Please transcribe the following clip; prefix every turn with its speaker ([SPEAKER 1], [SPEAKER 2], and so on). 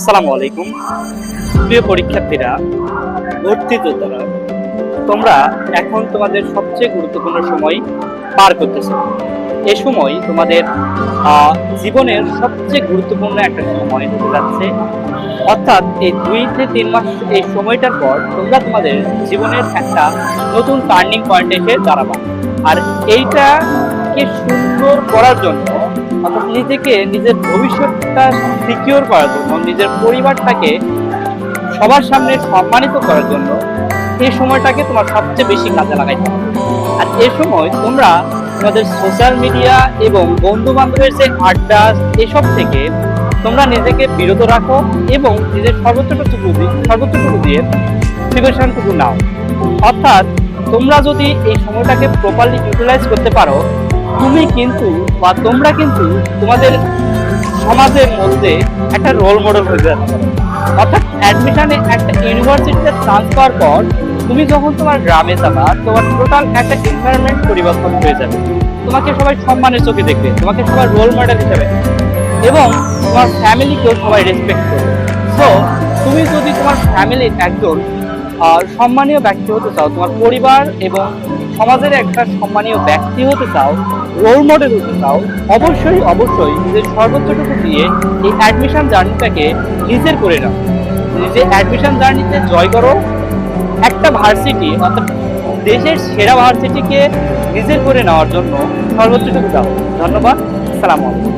[SPEAKER 1] আসসালামু আলাইকুম প্রিয় পরীক্ষার্থীরা ভর্তি যোদ্ধারা তোমরা এখন তোমাদের সবচেয়ে গুরুত্বপূর্ণ সময় পার করতেছো। এ সময় তোমাদের জীবনের সবচেয়ে গুরুত্বপূর্ণ একটা সময় হতে যাচ্ছে। অর্থাৎ এই দুই থেকে তিন মাস এই সময়টার পর তোমরা তোমাদের জীবনের একটা নতুন টার্নিং পয়েন্টে এসে দাঁড়াবা। আর এইটাকে সুন্দর করার জন্য অর্থাৎ নিজেকে নিজের ভবিষ্যৎটা সিকিওর করার জন্য, নিজের পরিবারটাকে সবার সামনে সম্মানিত করার জন্য এই সময়টাকে তোমার সবচেয়ে বেশি কাজে লাগাইতে হবে। আর এ সময় তোমরা তোমাদের সোশ্যাল মিডিয়া এবং বন্ধু বান্ধবের যে আড্ডা, এসব থেকে তোমরা নিজেকে বিরত রাখো এবং নিজের সর্বোচ্চটুকু সর্বোচ্চটুকু দিয়ে প্রিপারেশনটুকু নাও। অর্থাৎ তোমরা যদি এই সময়টাকে প্রপারলি ইউটিলাইজ করতে পারো তুমি কিন্তু বা তোমরা কিন্তু তোমাদের সমাজের মধ্যে একটা রোল মডেল হয়ে যাচ্ছে অর্থাৎ অ্যাডমিশনে একটা ইউনিভার্সিটিতে চান্স পাওয়ার পর তুমি যখন তোমার গ্রামে যাবা, তোমার টোটাল একটা এনভায়রনমেন্ট পরিবর্তন হয়ে যাবে। তোমাকে সবাই সম্মানের চোখে দেখবে, তোমাকে সবাই রোল মডেল হিসেবে এবং তোমার ফ্যামিলিকেও সবাই রেসপেক্ট করবে। সো তুমি যদি তোমার ফ্যামিলির একজন সম্মানীয় ব্যক্তি হতে চাও, তোমার পরিবার এবং সমাজের একটা সম্মানীয় ব্যক্তি হতে চাও রোল মডেল হতে চাও, অবশ্যই অবশ্যই নিজের সর্বোচ্চটুকু দিয়ে এই অ্যাডমিশন জার্নিটাকে নিজের করে নাও। নিজের অ্যাডমিশন জার্নিতে জয় করো। একটা ভার্সিটি অর্থাৎ দেশের সেরা ভার্সিটিকে নিজের করে নেওয়ার জন্য সর্বোচ্চটুকু দাও। ধন্যবাদ। সালাম আলাইকুম।